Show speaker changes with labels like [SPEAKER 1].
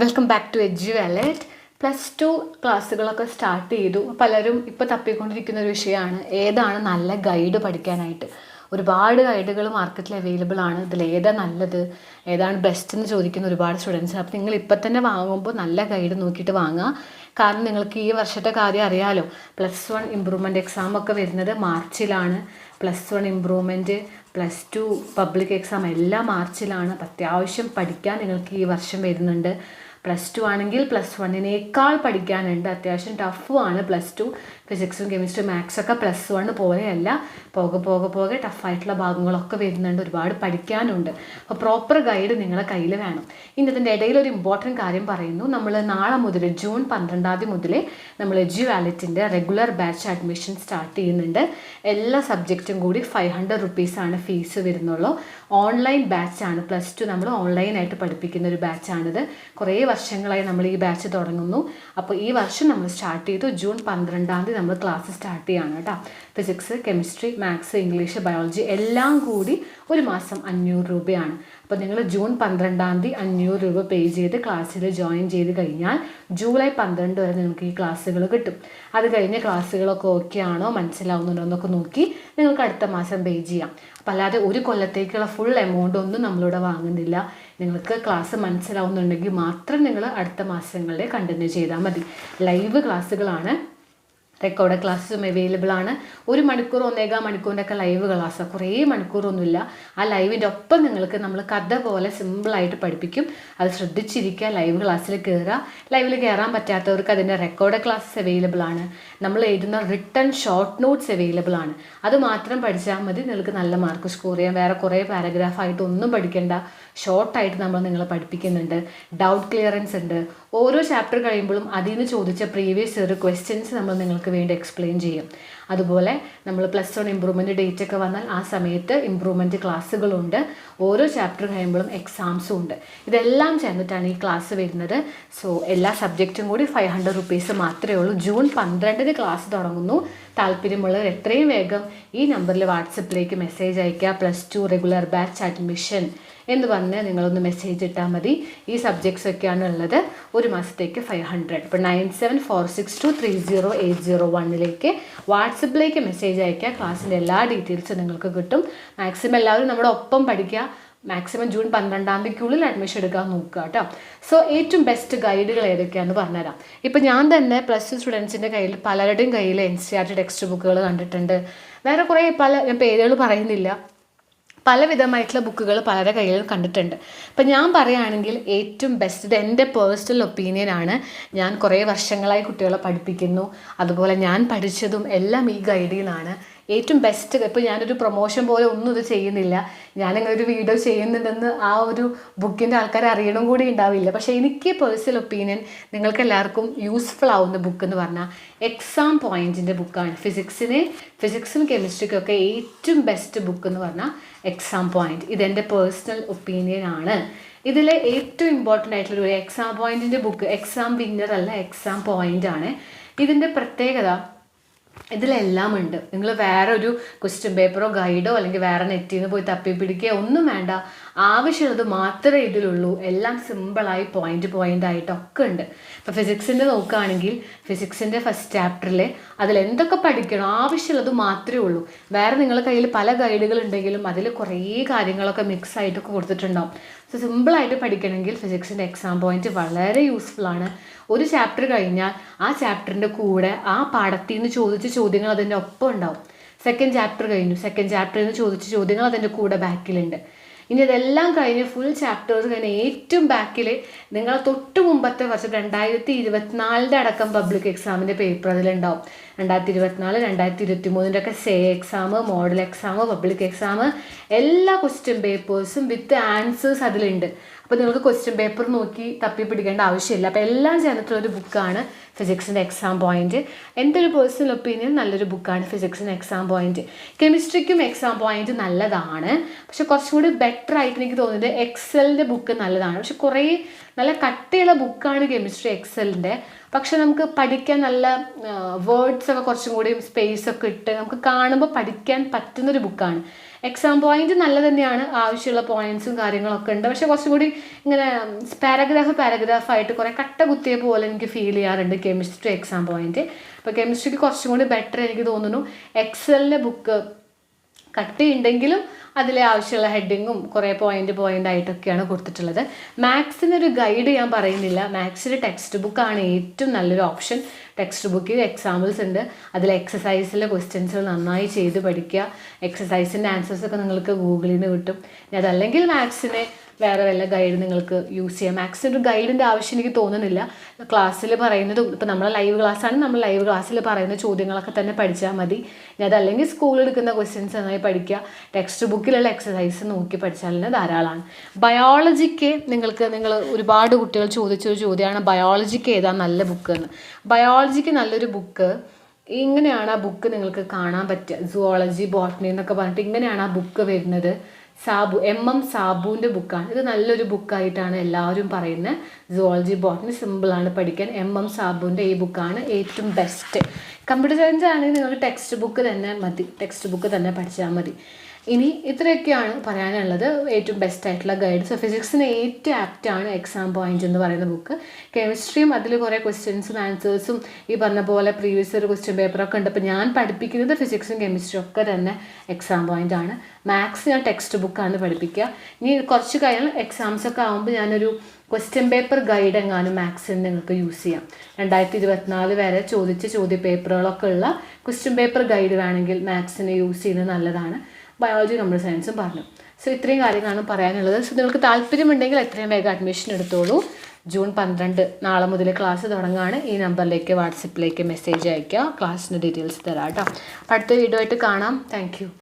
[SPEAKER 1] Welcome back to edu wallet plus two ക്ലാസ്സുകളൊക്കെ start ചെയ്തു. പലരും ഇപ്പോൾ തപ്പിക്കൊണ്ടിരിക്കുന്ന ഒരു വിഷയമാണ്. ഏതാണ് നല്ല ഗൈഡ് പഠിക്കാനായിട്ട്? ഒരുപാട് ഗൈഡുകൾ മാർക്കറ്റിൽ അവൈലബിൾ ആണ്. ഇതിൽ ഏതാ നല്ലത്? ഏതാണ് ബെസ്റ്റ് എന്ന് ചോദിക്കുന്ന ഒരുപാട് സ്റ്റുഡൻസ് അപ്പോൾ നിങ്ങൾ ഇപ്പം തന്നെ വാങ്ങുമ്പോൾ നല്ല ഗൈഡ് നോക്കിയിട്ട് വാങ്ങുക കാരണം നിങ്ങൾക്ക് ഈ വർഷത്തെ കാര്യം അറിയാലോ. പ്ലസ് വൺ ഇമ്പ്രൂവ്മെന്റ് എക്സാം ഒക്കെ വരുന്നത് മാർച്ചിലാണ്. Plus one improvement plus two public exam എല്ലാം മാർച്ചിലാണ്. അത്യാവശ്യം പഠിക്കാൻ നിങ്ങൾക്ക് ഈ വർഷം വരുന്നുണ്ട്. പ്ലസ് ടു ആണെങ്കിൽ പ്ലസ് വണ്ണിനേക്കാൾ പഠിക്കാനുണ്ട്. അത്യാവശ്യം ടഫും ആണ് പ്ലസ് ടു. ഫിസിക്സും കെമിസ്ട്രിയും മാത്സ് ഒക്കെ പ്ലസ് വൺ പോലെയല്ല. പോകെ പോകെ പോകെ ടഫായിട്ടുള്ള ഭാഗങ്ങളൊക്കെ വരുന്നുണ്ട്. ഒരുപാട് പഠിക്കാനുണ്ട്. അപ്പോൾ പ്രോപ്പർ ഗൈഡ് നിങ്ങളെ കയ്യിൽ വേണം. ഇനി അതിന്റെ ഇടയിൽ ഒരു ഇമ്പോർട്ടന്റ് കാര്യം പറയുന്നു. നമ്മൾ നാളെ മുതൽ ജൂൺ പന്ത്രണ്ടാം തീയതി മുതൽ നമ്മൾ എജു വാലറ്റിന്റെ റെഗുലർ ബാച്ച് അഡ്മിഷൻ സ്റ്റാർട്ട് ചെയ്യുന്നുണ്ട്. എല്ലാ സബ്ജക്റ്റും കൂടി ഫൈവ് ഹൺഡ്രഡ് റുപ്പീസാണ് ഫീസ് വരുന്നുള്ളൂ. ഓൺലൈൻ ബാച്ചാണ് പ്ലസ് ടു നമ്മൾ ഓൺലൈനായിട്ട് പഠിപ്പിക്കുന്ന ഒരു ബാച്ചാണിത് കുറേ വർഷങ്ങളായി നമ്മൾ ഈ ബാച്ച് തുടങ്ങുന്നു. അപ്പോൾ ഈ വർഷം നമ്മൾ സ്റ്റാർട്ട് ചെയ്തു. ജൂൺ പന്ത്രണ്ടാം തീയതി നമ്മൾ ക്ലാസ് സ്റ്റാർട്ട് ചെയ്യാണ് കേട്ടോ. Physics chemistry maths English biology എല്ലാം കൂടി ഒരു മാസം അഞ്ഞൂറ് രൂപയാണ്. അപ്പോൾ നിങ്ങൾ ജൂൺ പന്ത്രണ്ടാം തീയതി അഞ്ഞൂറ് രൂപ പേ ചെയ്ത് ക്ലാസ്സിൽ ജോയിൻ ചെയ്ത് കഴിഞ്ഞാൽ ജൂലൈ പന്ത്രണ്ട് വരെ നിങ്ങൾക്ക് ഈ ക്ലാസ്സുകൾ കിട്ടും. അത് കഴിഞ്ഞ് ക്ലാസ്സുകളൊക്കെ ഓക്കെ ആണോ മനസ്സിലാവുന്നുണ്ടോ എന്നൊക്കെ നോക്കി നിങ്ങൾക്ക് അടുത്ത മാസം പേ ചെയ്യാം. അപ്പോൾ അല്ലാതെ ഒരു കൊല്ലത്തേക്കുള്ള ഫുൾ എമൗണ്ട് ഒന്നും നമ്മളിവിടെ വാങ്ങുന്നില്ല. നിങ്ങൾക്ക് ക്ലാസ് മനസ്സിലാവുന്നുണ്ടെങ്കിൽ മാത്രം നിങ്ങൾ അടുത്ത മാസങ്ങളിൽ കണ്ടിന്യൂ ചെയ്താൽ മതി. ലൈവ് ക്ലാസ്സുകളാണ് റെക്കോർഡ് ക്ലാസ്സും അവൈലബിൾ ആണ്. ഒരു മണിക്കൂർ ഒന്നേകാം മണിക്കൂറിന്റെ ഒക്കെ ലൈവ് ക്ലാസ്സാണ് കുറേ മണിക്കൂറൊന്നുമില്ല. ആ ലൈവിന്റെ ഒപ്പം നിങ്ങൾക്ക് നമ്മൾ കഥ പോലെ സിമ്പിളായിട്ട് പഠിപ്പിക്കും. അത് ശ്രദ്ധിച്ചിരിക്കുക ലൈവ് ക്ലാസ്സിൽ കയറുക. ലൈവിൽ കയറാൻ പറ്റാത്തവർക്ക് അതിന്റെ റെക്കോർഡ് ക്ലാസ്സസ് അവൈലബിൾ ആണ്. നമ്മൾ എഴുതുന്ന റിട്ടേൺ ഷോർട്ട് നോട്ട്സ് അവൈലബിൾ ആണ്. അത് മാത്രം പഠിച്ചാൽ മതി. നിങ്ങൾക്ക് നല്ല മാർക്ക് സ്കോർ ചെയ്യാം. വേറെ കുറേ പാരഗ്രാഫായിട്ട് ഒന്നും പഠിക്കേണ്ട. ഷോർട്ടായിട്ട് നമ്മൾ നിങ്ങളെ പഠിപ്പിക്കുന്നുണ്ട്. ഡൗട്ട് ക്ലിയറൻസ് ഉണ്ട്. ഓരോ ചാപ്റ്റർ കഴിയുമ്പോഴും അതിൽ നിന്ന് ചോദിച്ച പ്രീവിയസ് ഇയർ ക്വസ്റ്റ്യൻസ് നമ്മൾ നിങ്ങൾക്ക് വേണ്ടി എക്സ്പ്ലെയിൻ ചെയ്യും. അതുപോലെ നമ്മൾ പ്ലസ് വൺ ഇമ്പ്രൂവ്മെന്റ് ഡേറ്റ് ഒക്കെ വന്നാൽ ആ സമയത്ത് ഇമ്പ്രൂവ്മെന്റ് ക്ലാസ്സുകളുണ്ട് ഓരോ ചാപ്റ്റർ കഴിയുമ്പോഴും എക്സാംസും ഉണ്ട്. ഇതെല്ലാം ചേർന്നിട്ടാണ് ഈ ക്ലാസ് വരുന്നത്. സോ എല്ലാ സബ്ജക്റ്റും കൂടി ഫൈവ് ഹൺഡ്രഡ് റുപ്പീസ് മാത്രമേ ഉള്ളൂ. ജൂൺ പന്ത്രണ്ടിന് ക്ലാസ് തുടങ്ങുന്നു. താല്പര്യമുള്ളവർ എത്രയും വേഗം ഈ നമ്പറിൽ വാട്സപ്പിലേക്ക് മെസ്സേജ് അയയ്ക്കുക. Plus two regular batch admission എന്ന് പറഞ്ഞ് നിങ്ങളൊന്ന് മെസ്സേജ് ഇട്ടാൽ മതി. ഈ സബ്ജക്ട്സ് ഒക്കെയാണ് ഉള്ളത്. ഒരു മാസത്തേക്ക് ഫൈവ് ഹൺഡ്രഡ് ഇപ്പോൾ nine seven four six two three zero eight zero വണ്ണിലേക്ക് വാട്സപ്പിലേക്ക് മെസ്സേജ് അയക്കുക ക്ലാസ്സിന്റെ എല്ലാ ഡീറ്റെയിൽസും നിങ്ങൾക്ക് കിട്ടും. മാക്സിമം എല്ലാവരും നമ്മുടെ ഒപ്പം പഠിക്കുക. മാക്സിമം ജൂൺ പന്ത്രണ്ടാം തീയതിക്കുള്ളിൽ അഡ്മിഷൻ എടുക്കാൻ നോക്കുക കേട്ടോ. സോ ഏറ്റവും ബെസ്റ്റ് ഗൈഡുകൾ ഏതൊക്കെയാണെന്ന് പറഞ്ഞുതരാം. ഇപ്പം ഞാൻ തന്നെ പ്ലസ് ടു സ്റ്റുഡൻസിന്റെ കയ്യിൽ പലരുടെയും കയ്യിൽ N C R T text ബുക്കുകൾ കണ്ടിട്ടുണ്ട്. വേറെ കുറേ പല പേരുകൾ പറയുന്നില്ല. പലവിധമായിട്ടുള്ള ബുക്കുകൾ പലരുടെ കയ്യിലും കണ്ടിട്ടുണ്ട്. അപ്പം ഞാൻ പറയുകയാണെങ്കിൽ ഏറ്റവും ബെസ്റ്റ് എന്റെ പേഴ്സണൽ ഒപ്പീനിയനാണ് ഞാൻ കുറേ വർഷങ്ങളായി കുട്ടികളെ പഠിപ്പിക്കുന്നു. അതുപോലെ ഞാൻ പഠിച്ചതും എല്ലാം ഈ ഗൈഡിൽ നിന്നാണ്. ഏറ്റവും ബെസ്റ്റ് ഇപ്പോൾ ഞാനൊരു പ്രൊമോഷൻ പോലെ ഒന്നും ഇത് ചെയ്യുന്നില്ല. ഞാനിങ്ങനെ ഒരു വീഡിയോ ചെയ്യുന്നുണ്ടെന്ന് ആ ഒരു ബുക്കിന്റെ ആൾക്കാർ അറിയണം കൂടി ഉണ്ടാവില്ല. പക്ഷേ എനിക്ക് പേഴ്സണൽ ഒപ്പീനിയൻ നിങ്ങൾക്ക് എല്ലാവർക്കും യൂസ്ഫുൾ ആവുന്ന ബുക്ക് എന്ന് പറഞ്ഞാൽ എക്സാം പോയിന്റിന്റെ ബുക്കാണ് ഫിസിക്സിന് ഫിസിക്സും കെമിസ്ട്രിക്കും ഒക്കെ ഏറ്റവും ബെസ്റ്റ് ബുക്ക് എന്ന് പറഞ്ഞാൽ എക്സാം പോയിന്റ് ഇതെന്റെ പേഴ്സണൽ ഒപ്പീനിയൻ ആണ്. ഇതിൽ ഏറ്റവും ഇമ്പോർട്ടന്റ് ആയിട്ടുള്ള ഒരു എക്സാം പോയിന്റിന്റെ ബുക്ക് എക്സാം വിന്നർ അല്ല എക്സാം പോയിന്റ് ആണ്. ഇതിന്റെ പ്രത്യേകത ഇതിലെല്ലാം ഉണ്ട് നിങ്ങൾ വേറെ ഒരു ക്വസ്റ്റ്യൻ പേപ്പറോ ഗൈഡോ അല്ലെങ്കിൽ വേറെ നെറ്റിൽ നിന്ന് പോയി തപ്പി പിടിക്കുകയോ ഒന്നും വേണ്ട. ആവശ്യമുള്ളത് മാത്രമേ ഇതിലുള്ളൂ. എല്ലാം സിമ്പിളായി പോയിന്റ് പോയിന്റ് ആയിട്ടൊക്കെ ഉണ്ട്. ഇപ്പോൾ ഫിസിക്സിന്റെ നോക്കുകയാണെങ്കിൽ ഫിസിക്സിന്റെ ഫസ്റ്റ് ചാപ്റ്ററിൽ അതിൽ എന്തൊക്കെ പഠിക്കണം? ആവശ്യമുള്ളത് മാത്രമേ ഉള്ളൂ. വേറെ നിങ്ങളുടെ കയ്യിൽ പല ഗൈഡുകൾ ഉണ്ടെങ്കിലും അതിൽ കുറേ കാര്യങ്ങളൊക്കെ മിക്സ് ആയിട്ടൊക്കെ കൊടുത്തിട്ടുണ്ടാവും. സോ സിമ്പിളായിട്ട് പഠിക്കണമെങ്കിൽ ഫിസിക്സിന്റെ എക്സാം പോയിന്റ് വളരെ യൂസ്ഫുൾ ആണ്. ഒരു ചാപ്റ്റർ കഴിഞ്ഞാൽ ആ ചാപ്റ്ററിന്റെ കൂടെ ആ പാഠത്തിൽ നിന്ന് ചോദിച്ച ചോദ്യങ്ങൾ അതിന്റെ ഒപ്പം ഉണ്ടാവും. സെക്കൻഡ് ചാപ്റ്റർ കഴിഞ്ഞു. സെക്കൻഡ് ചാപ്റ്ററിൽ നിന്ന് ചോദിച്ച ചോദ്യങ്ങൾ അതിന്റെ കൂടെ ബാക്കിലുണ്ട് ഇനി ഇതെല്ലാം കഴിഞ്ഞ് ഫുൾ ചാപ്റ്റേഴ്സ് കഴിഞ്ഞ് ഏറ്റവും ബാക്കിൽ നിങ്ങൾ തൊട്ട് മുമ്പത്തെ വർഷം രണ്ടായിരത്തി ഇരുപത്തിനാലിന്റെ അടക്കം പബ്ലിക് എക്സാമിന്റെ പേപ്പർ അതിലുണ്ടാവും. രണ്ടായിരത്തി ഇരുപത്തിനാല് രണ്ടായിരത്തി ഇരുപത്തി മൂന്നിന്റെ ഒക്കെ say exam model exam public exam എല്ലാ ക്വസ്റ്റ്യൻ പേപ്പേഴ്സും വിത്ത് ആൻസേഴ്സ് അതിലുണ്ട്. അപ്പോൾ നിങ്ങൾക്ക് ക്വസ്റ്റ്യൻ പേപ്പർ നോക്കി തപ്പി പിടിക്കേണ്ട ആവശ്യമില്ല. അപ്പോൾ എല്ലാം ചേർന്നിട്ടുള്ള ഒരു ബുക്കാണ് ഫിസിക്സിന്റെ എക്സാം പോയിന്റ് എന്റെ ഒരു പേഴ്സണൽ ഒപ്പീനിയൻ നല്ലൊരു ബുക്കാണ് ഫിസിക്സിന് എക്സാം പോയിന്റ് കെമിസ്ട്രിക്കും എക്സാം പോയിന്റ് നല്ലതാണ്. പക്ഷെ കുറച്ചും കൂടി ബെറ്റർ ആയിട്ട് എനിക്ക് തോന്നുന്നത് എക്സലിന്റെ ബുക്ക് നല്ലതാണ്. പക്ഷെ കുറേ നല്ല കട്ടിയുള്ള ബുക്കാണ് കെമിസ്ട്രി എക്സലിന്റെ പക്ഷെ നമുക്ക് പഠിക്കാൻ നല്ല വേർഡ്സ് ഒക്കെ കുറച്ചും കൂടി സ്പേസ് ഒക്കെ ഇട്ട് നമുക്ക് കാണുമ്പോൾ പഠിക്കാൻ പറ്റുന്നൊരു ബുക്കാണ് എക്സാം പോയിന്റ് നല്ല തന്നെയാണ് ആവശ്യമുള്ള പോയിന്റ്സും കാര്യങ്ങളൊക്കെ ഉണ്ട്. പക്ഷെ കുറച്ചും കൂടി ഇങ്ങനെ പാരഗ്രാഫ് പാരഗ്രാഫ് ആയിട്ട് കുറേ കട്ട കുത്തിയ പോലെ എനിക്ക് ഫീൽ ചെയ്യാറുണ്ട് കെമിസ്ട്രി എക്സാം പോയിന്റ് അപ്പോൾ കെമിസ്ട്രിക്ക് കുറച്ചും കൂടി ബെറ്റർ എനിക്ക് തോന്നുന്നു. എക്സലിന്റെ ബുക്ക് കട്ടിയുണ്ടെങ്കിലും അതിലെ ആവശ്യമുള്ള ഹെഡിങ്ങും കുറേ പോയിന്റ് പോയിന്റ് ആയിട്ടൊക്കെയാണ് കൊടുത്തിട്ടുള്ളത്. മാത്സിനൊരു ഗൈഡ് ഞാൻ പറയുന്നില്ല. മാത്സിന്റെ ടെക്സ്റ്റ് ബുക്കാണ് ഏറ്റവും നല്ലൊരു ഓപ്ഷൻ ടെക്സ്റ്റ് ബുക്കിൽ എക്സാമ്പിൾസ് ഉണ്ട്. അതിൽ എക്സസൈസിലെ ക്വസ്റ്റ്യൻസ് നന്നായി ചെയ്ത് പഠിക്കുക. എക്സസൈസിന്റെ ആൻസേഴ്സ് ഒക്കെ നിങ്ങൾക്ക് ഗൂഗിളിൽ നിന്ന് കിട്ടും. ഇനി അതല്ലെങ്കിൽ മാത്സിനെ വേറെ വല്ല ഗൈഡ് നിങ്ങൾക്ക് യൂസ് ചെയ്യാം. മാക്സിമം ഒരു ഗൈഡിന്റെ ആവശ്യം എനിക്ക് തോന്നുന്നില്ല. ക്ലാസ്സിൽ പറയുന്നതും ഇപ്പം നമ്മളെ ലൈവ് ക്ലാസ്സാണ് നമ്മൾ ലൈവ് ക്ലാസ്സിൽ പറയുന്ന ചോദ്യങ്ങളൊക്കെ തന്നെ പഠിച്ചാൽ മതി. ഇനി അതല്ലെങ്കിൽ സ്കൂളിൽ എടുക്കുന്ന ക്വസ്റ്റ്യൻസ് നന്നായി പഠിക്കുക. ടെക്സ്റ്റ് ബുക്കിലുള്ള എക്സസൈസ് നോക്കി പഠിച്ചാൽ തന്നെ ധാരാളമാണ്. ബയോളജിക്ക് നിങ്ങൾക്ക് നിങ്ങൾ ഒരുപാട് കുട്ടികൾ ചോദിച്ചൊരു ചോദ്യമാണ്. ബയോളജിക്ക് ഏതാ നല്ല ബുക്ക് എന്ന്. ബയോളജിക്ക് നല്ലൊരു ബുക്ക് ഇങ്ങനെയാണ് ആ ബുക്ക് നിങ്ങൾക്ക് കാണാൻ പറ്റുക. സുവോളജി ബോട്ടണി എന്നൊക്കെ പറഞ്ഞിട്ട് ഇങ്ങനെയാണ് ആ ബുക്ക് വരുന്നത്. സാബു എം എം സാബുവിന്റെ ബുക്കാണ് ഇത് നല്ലൊരു ബുക്കായിട്ടാണ് എല്ലാവരും പറയുന്നത് സുവോളജി ബോട്ടണി സിമ്പിളാണ് പഠിക്കാൻ. എം എം സാബുവിന്റെ ഈ ബുക്കാണ് ഏറ്റവും ബെസ്റ്റ് കമ്പ്യൂട്ടർ സയൻസ് ആണെങ്കിൽ നിങ്ങൾക്ക് ടെക്സ്റ്റ് ബുക്ക് തന്നെ മതി. ടെക്സ്റ്റ് ബുക്ക് തന്നെ പഠിച്ചാൽ മതി. ഇനി ഇത്രയൊക്കെയാണ് പറയാനുള്ളത്. ഏറ്റവും ബെസ്റ്റ് ആയിട്ടുള്ള ഗൈഡ് സോ ഫിസിക്സിന് ഏറ്റവും ആപ്റ്റാണ് എക്സാം പോയിന്റ് എന്ന് പറയുന്ന ബുക്ക് കെമിസ്ട്രിയും അതിൽ കുറേ ക്വസ്റ്റ്യൻസും ആൻസേഴ്സും ഈ പറഞ്ഞ പോലെ പ്രീവിയസ് ഒരു ക്വസ്റ്റ്യൻ പേപ്പറൊക്കെ ഉണ്ട്. അപ്പോൾ ഞാൻ പഠിപ്പിക്കുന്നത് ഫിസിക്സും കെമിസ്ട്രിയും ഒക്കെ തന്നെ എക്സാം പോയിന്റ് ആണ്. മാത്സ് ഞാൻ ടെക്സ്റ്റ് ബുക്കാണ് പഠിപ്പിക്കുക. ഇനി കുറച്ച് കഴിഞ്ഞാൽ എക്സാംസ് ഒക്കെ ആകുമ്പോൾ ഞാനൊരു ക്വസ്റ്റ്യൻ പേപ്പർ ഗൈഡ് എങ്ങാനും മാത്സിന് നിങ്ങൾക്ക് യൂസ് ചെയ്യാം. രണ്ടായിരത്തി ഇരുപത്തിനാല് വരെ ചോദിച്ച ചോദ്യ പേപ്പറുകളൊക്കെ ഉള്ള ക്വസ്റ്റ്യൻ പേപ്പർ ഗൈഡ് വേണമെങ്കിൽ മാത്സിന് യൂസ് ചെയ്യുന്നത് നല്ലതാണ്. ബയോളജി കമ്പ്യൂട്ടർ സയൻസും പറഞ്ഞു. സോ ഇത്രയും കാര്യങ്ങളാണ് പറയാനുള്ളത്. സോ നിങ്ങൾക്ക് താല്പര്യമുണ്ടെങ്കിൽ എത്രയും വേഗം അഡ്മിഷൻ എടുത്തോളൂ. ജൂൺ പന്ത്രണ്ട് നാളെ മുതൽ ക്ലാസ് തുടങ്ങുകയാണ് ഈ നമ്പറിലേക്ക് വാട്സപ്പിലേക്ക് മെസ്സേജ് അയയ്ക്കുക. ക്ലാസ്സിന്റെ ഡീറ്റെയിൽസ് തരാം കേട്ടോ. അടുത്ത വീഡിയോ ആയിട്ട് കാണാം. താങ്ക്